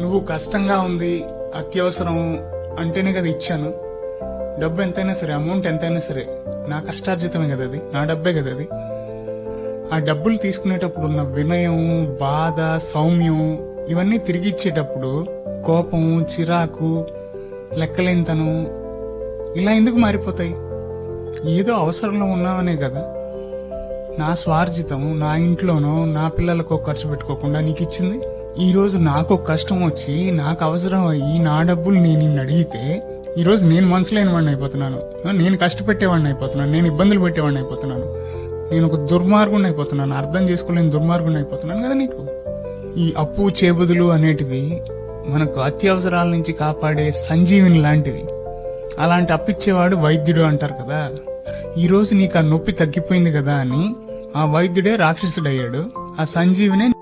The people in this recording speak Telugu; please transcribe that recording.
నువ్వు కష్టంగా ఉంది అత్యవసరం అంటేనే కదా ఇచ్చాను. డబ్బు ఎంతైనా సరే అమౌంట్ ఎంతైనా సరే నా కష్టార్జితమే కదా అది నా డబ్బే కదా అది. ఆ డబ్బులు తీసుకునేటప్పుడు ఉన్న వినయం బాధ సౌమ్యం ఇవన్నీ తిరిగి ఇచ్చేటప్పుడు కోపం చిరాకు లెక్కలేనితనం ఇలా ఎందుకు మారిపోతాయి? ఏదో అవసరంలో ఉన్నావనే కదా. నా స్వార్జితం నా ఇంట్లోనో నా పిల్లలకో ఖర్చు పెట్టుకోకుండా నీకు ఇచ్చింది ఈరోజు నాకు ఒక కష్టం వచ్చి నాకు అవసరం అయ్యి నా డబ్బులు నేను నిన్ను అడిగితే ఈరోజు నేను మనసు వాడిని అయిపోతున్నాను. నేను కష్టపెట్టేవాడిని అయిపోతున్నాను. నేను ఇబ్బందులు పెట్టేవాడిని అయిపోతున్నాను. నేను ఒక దుర్మార్గుని అయిపోతున్నాను. అర్థం చేసుకోలేని దుర్మార్గుని అయిపోతున్నాను కదా నీకు? ఈ అప్పు చేబుదులు అనేటివి మనకు అత్యవసరాల నుంచి కాపాడే సంజీవిని లాంటివి. అలాంటి అప్పిచ్చేవాడు వైద్యుడు అంటారు కదా. ఈరోజు నీకు ఆ నొప్పి తగ్గిపోయింది కదా అని ఆ వైద్యుడే రాక్షసుడయ్యాడు. ఆ సంజీవినే